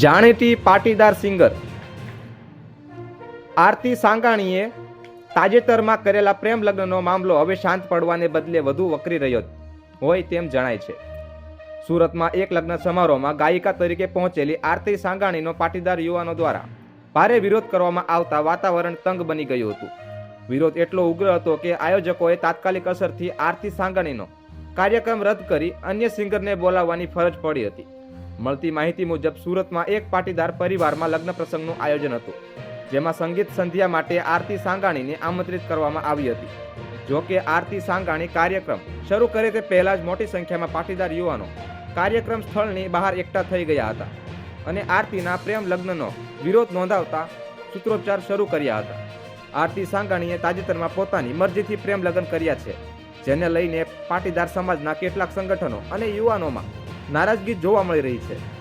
જાણીતી પાટીદાર સિંગર આરતી સાંગાણીએ તાજેતરમાં કરેલા પ્રેમ લગ્નનો મામલો હવે શાંત પડવાને બદલે વધુ વકરી રહ્યો હોય તેમ જણાય છે. સુરતમાં એક લગ્ન સમારોહમાં ગાયિકા તરીકે પહોંચેલી આરતી સાંગાણીનો પાટીદાર યુવાનો દ્વારા ભારે વિરોધ કરવામાં આવતા વાતાવરણ તંગ બની ગયું હતું. વિરોધ એટલો ઉગ્ર હતો કે આયોજકોએ તાત્કાલિક અસરથી આરતી સાંગાણીનો કાર્યક્રમ રદ કરી અન્ય સિંગરને બોલાવવાની ફરજ પડી હતી. મળતી માહિતી મુજબ સુરતમાં એક પાટીદાર પરિવારમાં લગ્ન પ્રસંગનું આયોજન હતું, જેમાં સંગીત સંધ્યા માટે આરતી સાંગાણીને આમંત્રિત કરવામાં આવી હતી. જો કે આરતી સાંગાણી કાર્યક્રમ શરૂ કરે તે પહેલાં જ મોટી સંખ્યામાં પાટીદાર યુવાનો કાર્યક્રમ સ્થળની બહાર એકઠા થઈ ગયા હતા અને આરતીના પ્રેમ લગ્નનો વિરોધ નોંધાવતા સૂત્રોચ્ચાર શરૂ કર્યા હતા. આરતી સાંગાણીએ તાજેતરમાં પોતાની મરજીથી પ્રેમ લગ્ન કર્યા છે, જેને લઈને પાટીદાર સમાજના કેટલાક સંગઠનો અને યુવાનોમાં નારાજગી જોવા મળી રહી છે.